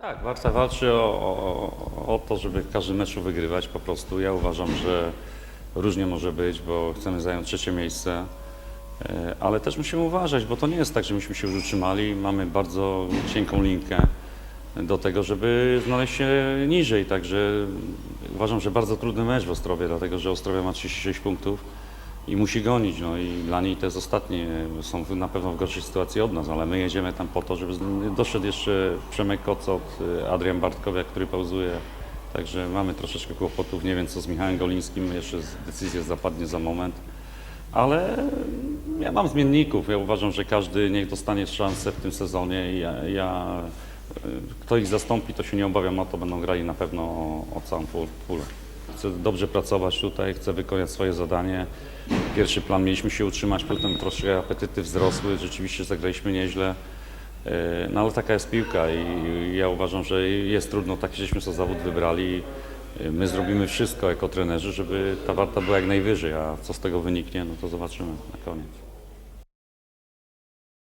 Tak, Warta walczy o, o, o to, żeby w każdym meczu wygrywać po prostu. Ja uważam, że różnie może być, bo chcemy zająć trzecie miejsce, E, ale też musimy uważać, bo to nie jest tak, że myśmy się już utrzymali. Mamy bardzo cienką linkę do tego, żeby znaleźć się niżej, także uważam, że bardzo trudny mecz w Ostrowie, dlatego że Ostrowia ma 36 punktów i musi gonić, no i dla niej jest ostatnie, są na pewno w gorszej sytuacji od nas, ale my jedziemy tam po to, żeby doszedł jeszcze Przemek Kocot, y, Adrian Bartkowiak, który pauzuje, także mamy troszeczkę kłopotów, nie wiem co z Michałem Golińskim, jeszcze decyzja zapadnie za moment, ale ja mam zmienników, ja uważam, że każdy niech dostanie szansę w tym sezonie ja, ja y, kto ich zastąpi, to się nie obawiam o to, będą grali na pewno o, o całą pul- pulę. Chcę dobrze pracować tutaj, chcę wykonać swoje zadanie. Pierwszy plan mieliśmy się utrzymać, potem troszkę apetyty wzrosły, rzeczywiście zagraliśmy nieźle. E, No ale taka jest piłka i ja uważam, że jest trudno, tak żeśmy sobie zawód wybrali. E, My zrobimy wszystko jako trenerzy, żeby ta warta była jak najwyżej, a co z tego wyniknie, no to zobaczymy na koniec.